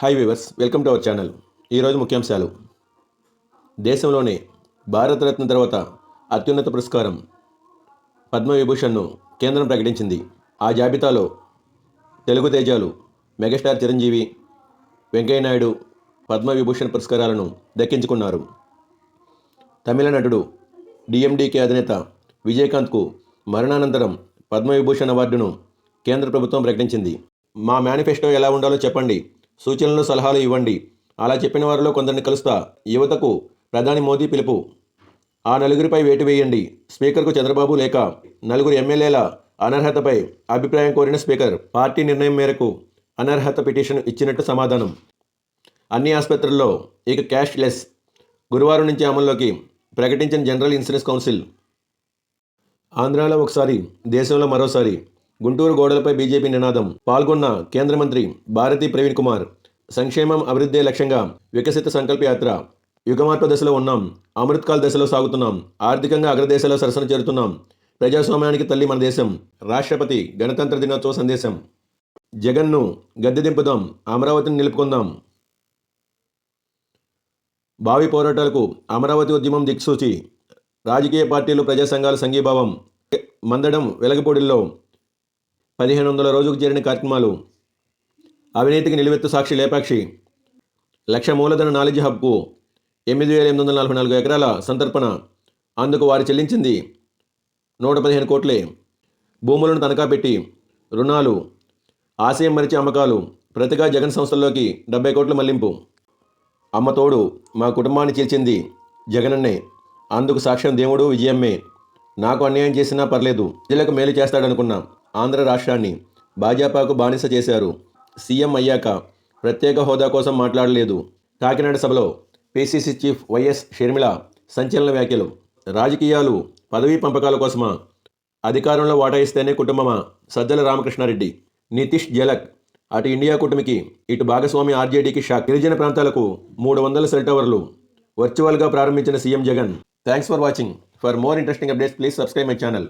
Hi viewers welcome to our channel ఈరోజు ముఖ్యాంశాలు. దేశంలోనే భారతరత్న తర్వాత అత్యున్నత పురస్కారం పద్మవిభూషణ్ను కేంద్రం ప్రకటించింది. ఆ జాబితాలో తెలుగు తేజాలు మెగాస్టార్ చిరంజీవి వెంకయ్యనాయుడు పద్మవిభూషణ్ పురస్కారాలను దక్కించుకున్నారు. తమిళ నటుడు డిఎండికే అధినేత విజయకాంత్కు మరణానంతరం పద్మవిభూషణ్ అవార్డును కేంద్ర ప్రభుత్వం ప్రకటించింది. మా మేనిఫెస్టో ఎలా ఉండాలో చెప్పండి. సూచనలు సలహాలు ఇవ్వండి. అలా చెప్పిన వారిలో కొందరిని కలుస్తా. యువతకు ప్రధాని మోదీ పిలుపు. ఆ నలుగురిపై వేటు వేయండి. స్పీకర్కు చంద్రబాబు లేక నలుగురు ఎమ్మెల్యేల అనర్హతపై అభిప్రాయం కోరిన స్పీకర్ పార్టీ నిర్ణయం మేరకు అనర్హత పిటిషన్ ఇచ్చినట్టు సమాధానం. అన్ని ఆసుపత్రుల్లో ఇక క్యాష్ లెస్ గురువారం నుంచి అమల్లోకి. ప్రకటించిన జనరల్ ఇన్సూరెన్స్ కౌన్సిల్. ఆంధ్రాలో ఒకసారి దేశంలో మరోసారి. గుంటూరు గోడలపై బీజేపీ నినాదం. పాల్గొన్న కేంద్ర మంత్రి భారతి ప్రవీణ్ కుమార్ సంక్షేమం అభివృద్ధి లక్ష్యంగా వికసిత సంకల్ప యాత్ర. యుగమార్ప దశలో ఉన్నాం అమృత్కాల్ దశలో సాగుతున్నాం ఆర్థికంగా అగ్రదేశాల్లో సరసన చేరుతున్నాం. ప్రజాస్వామ్యానికి తల్లి మన దేశం రాష్ట్రపతి గణతంత్ర దినోత్సవ సందేశం. జగన్ను గద్దె దింపుదాం అమరావతిని నిలుపుకుందాం. భావి పోరాటాలకు అమరావతి ఉద్యమం దిక్సూచి. రాజకీయ పార్టీలు ప్రజా సంఘాల సంఘీభావం మందడం వెలగపూడిల్లో పదిహేను వందల రోజుకు చేరిన కార్యక్రమాలు. అవినీతికి నిలువెత్తు సాక్షి లేపాక్షి. లక్ష మూలధన నాలెడ్జ్ హబ్కు ఎనిమిది వేల ఎనిమిది వందల నలభై నాలుగు ఎకరాల సంతర్పణ. అందుకు వారు చెల్లించింది నూట పదిహేను కోట్లే. భూములను తనఖా పెట్టి రుణాలు ఆశయం మరిచి అమ్మకాలు ప్రతిగా జగన్ సంస్థల్లోకి డెబ్బై కోట్ల మళ్ళింపు. అమ్మ తోడు మా కుటుంబాన్ని చేర్చింది జగనన్నే. అందుకు సాక్ష్యం దేవుడు విజయమ్మే. నాకు అన్యాయం చేసినా పర్లేదు ప్రజలకు మేలు చేస్తాడనుకున్నా. ఆంధ్ర రాష్ట్రాన్ని భాజపాకు బానిస చేశారు. సీఎం అయ్యాక ప్రత్యేక హోదా కోసం మాట్లాడలేదు. కాకినాడ సభలో పిసిసి చీఫ్ వైఎస్ షర్మిల సంచలన వ్యాఖ్యలు. రాజకీయాలు పదవీ పంపకాల కోసమా? అధికారంలో వాటాయిస్తేనే కుటుంబమా? సజ్జల రామకృష్ణారెడ్డి నితీష్ జలక్ అటు ఇండియా కూటమికి ఇటు భాగస్వామి ఆర్జేడీకి షాక్. గిరిజన ప్రాంతాలకు మూడు వందల సెల్ టవర్లు. వర్చువల్గా ప్రారంభించిన CM Jagan. Thanks for watching. For more interesting updates please subscribe my channel.